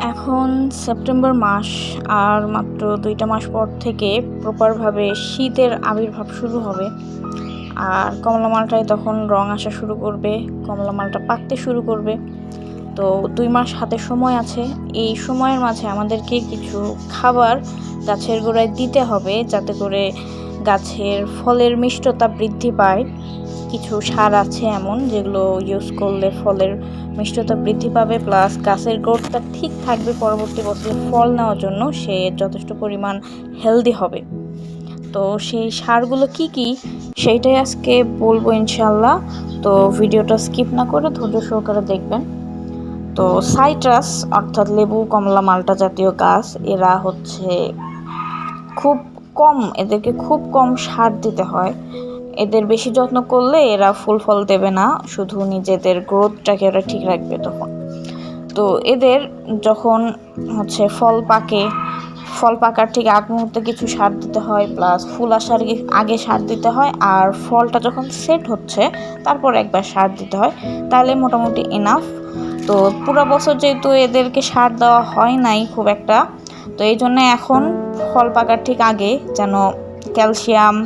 এখন সেপ্টেম্বর মাস আর মাত্র দুইটা মাস পর থেকে প্রপারভাবে শীতের আবির্ভাব শুরু হবে। আর কমলা মালটায় তখন রং আসা শুরু করবে, কমলা মালটা পাকতে শুরু করবে। তো দুই মাস হাতে সময় আছে। এই সময়ের মাঝে আমাদেরকে কিছু খাবার গাছের গোড়ায় দিতে হবে যাতে করে গাছের ফলের মিষ্টতা বৃদ্ধি পায়। কিছু সার আছে এমন যেগুলো ইউজ করলে ফলের মিষ্টতা বৃদ্ধি পাবে। প্লাস গাছের গ্রোথটা ঠিক থাকবে পরবর্তী বছরে ফল নেওয়ার জন্য সে যথেষ্ট পরিমাণ হেলদি হবে। তো সেই সারগুলো কি কি সেইটাই আজকে বলব ইনশাল্লাহ তো ভিডিওটা স্কিপ না করে ধৈর্য সহকারে দেখবেন। তো সাইট্রাস অর্থাৎ লেবু, কমলা, মালটা জাতীয় গাছ, এরা হচ্ছে খুব কম, এদেরকে খুব কম সার দিতে হয়। এদের বেশি যত্ন করলে এরা ফুল ফল দেবে না, শুধু নিজেদের গ্রোথটাকে এরা ঠিক রাখবে তখন। তো এদের যখন হচ্ছে ফল পাকে, ফল পাকার ঠিক আগ মুহূর্তে কিছু সার দিতে হয় প্লাস ফুল আসার আগে সার দিতে হয়, আর ফলটা যখন সেট হচ্ছে, তারপর একবার সার দিতে হয়, তাহলে মোটামুটি এনাফ তো পুরো বছর যেহেতু এদেরকে সার দেওয়া হয় নাই খুব একটা, তো এই জন্য এখন ফল পাকার ঠিক আগে যেন ক্যালসিয়াম,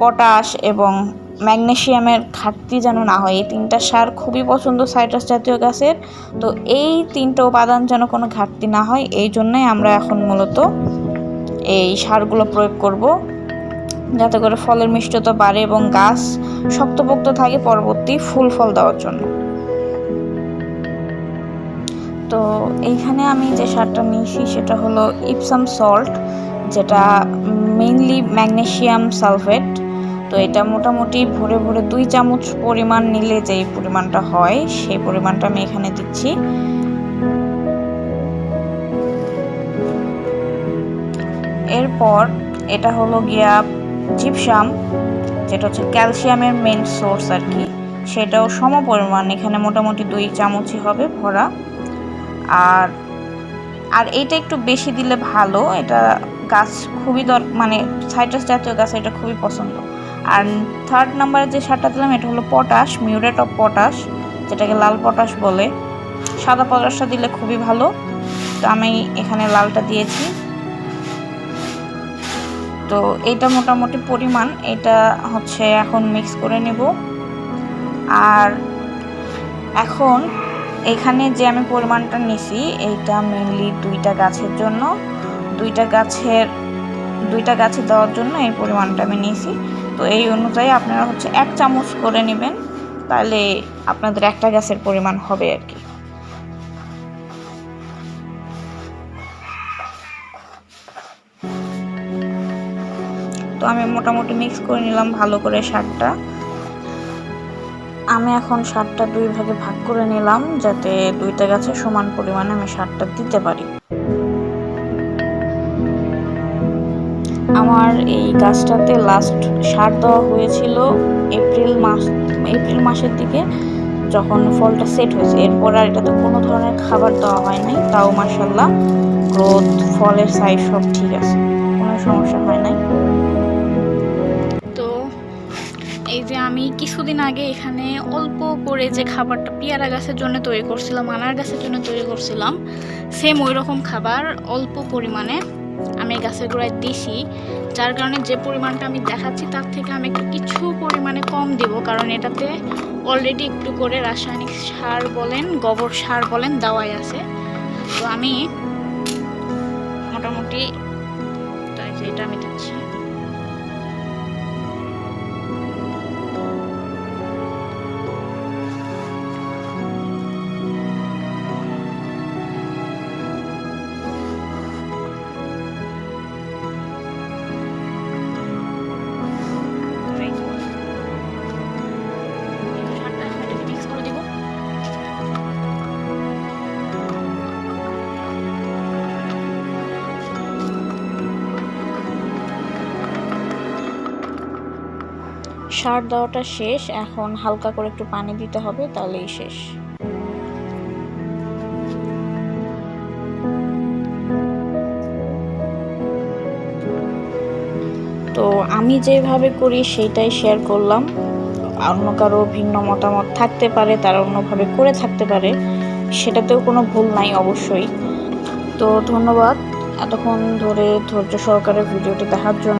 পটাশ এবং ম্যাগনেশিয়ামের ঘাটতি যেন না হয়। এই তিনটা সার খুবই পছন্দ সাইট্রাস জাতীয় গাছের তো এই তিনটা উপাদান যেন কোনো ঘাটতি না হয়, এই জন্যই আমরা এখন মূলত এই সারগুলো প্রয়োগ করব। যাতে করে ফলের মিষ্টতা বাড়ে এবং গাছ শক্তপোক্ত থাকে পরবর্তী ফুল ফল দেওয়ার জন্য। তো এইখানে আমি যে সারটা নিয়েছি সেটা হলো ইপসাম সল্ট। যেটা মেইনলি ম্যাগনেশিয়াম সালফেট তো এটা মোটামুটি ভরে ভরে দুই চামচ পরিমাণ নিলে যেই পরিমাণটা হয় সেই পরিমাণটা আমি এখানে দিচ্ছি। এরপর এটা হলো গিয়া জিপসাম যেটা হচ্ছে ক্যালসিয়ামের মেন সোর্স আর কি। সেটাও সম পরিমাণ এখানে মোটামুটি দুই চামচই হবে ভরা। আর আর এটা একটু বেশি দিলে ভালো, এটা গাছ খুবই দর মানে সাইট্রাস জাতীয় গাছ, এটা খুবই পছন্দ। আর থার্ড নাম্বারে যে সারটা দিলাম, এটা হলো পটাশ মিউরেট অফ পটাশ যেটাকে লাল পটাশ বলে। সাদা পটাশটা দিলে খুবই ভালো। তো আমি এখানে লালটা দিয়েছি। তো এটা মোটামুটি পরিমাণ, এটা হচ্ছে এখন মিক্স করে নেব। আর এখন এখানে যে আমি পরিমাণটা নিছি, এইটা মেনলি দুইটা গাছের জন্য। দুইটা গাছের, দুইটা গাছে দেওয়ার জন্য এই পরিমাণটা আমি নিয়েছি। তো এই অনুযায়ী আপনারা হচ্ছে এক চামচ করে নেবেন, তাহলে আপনাদের একটা গাছের পরিমাণ হবে আর কি। তো আমি মোটামুটি মিক্স করে নিলাম ভালো করে সারটা। আমি এখন সারটা দুই ভাগে ভাগ করে নিলাম, যাতে দুইটা গাছে সমান পরিমাণে আমি সারটা দিতে পারি। আমার এই গাছটাতে লাস্ট সার দেওয়া হয়েছিল এপ্রিল মাস এপ্রিল মাসের দিকে, যখন ফলটা সেট হয়েছে। এরপর আর এটাতে কোনো ধরনের খাবার দেওয়া হয় নাই, তাও মার্শাল্লাহ গ্রোথ ফলের সাইজ সব ঠিক আছে, কোনো সমস্যা হয় নাই। তো এই যে আমি কিছুদিন আগে এখানে অল্প করে যে খাবারটা পেয়ারা গাছের জন্য তৈরি করছিলাম, আনার গাছের জন্য তৈরি করছিলাম সেম ওই রকম খাবার, অল্প পরিমাণে। আমি গাছের গোড়ায় দিছি, যার কারণে যে পরিমাণটা আমি দেখাচ্ছি তার থেকে আমি একটু কিছু পরিমাণে কম দেব, কারণ এটাতে অলরেডি একটু করে রাসায়নিক সার বলেন, গোবর সার বলেন দেওয়াই আছে। তো আমি মোটামুটি এটা আমি দিচ্ছি। সার দেওয়াটা শেষ, এখন হালকা করে একটু পানি দিতে হবে, তাহলেই শেষ। তো আমি যেভাবে করি সেটাই শেয়ার করলাম। অন্য কারও ভিন্ন মতামত থাকতে পারে, তারা অন্যভাবে করে থাকতে পারে, সেটাতেও কোনো ভুল নাই অবশ্যই। তো ধন্যবাদ। এতক্ষণ ধরে ধৈর্য সহকারে ভিডিওটি দেখার জন্য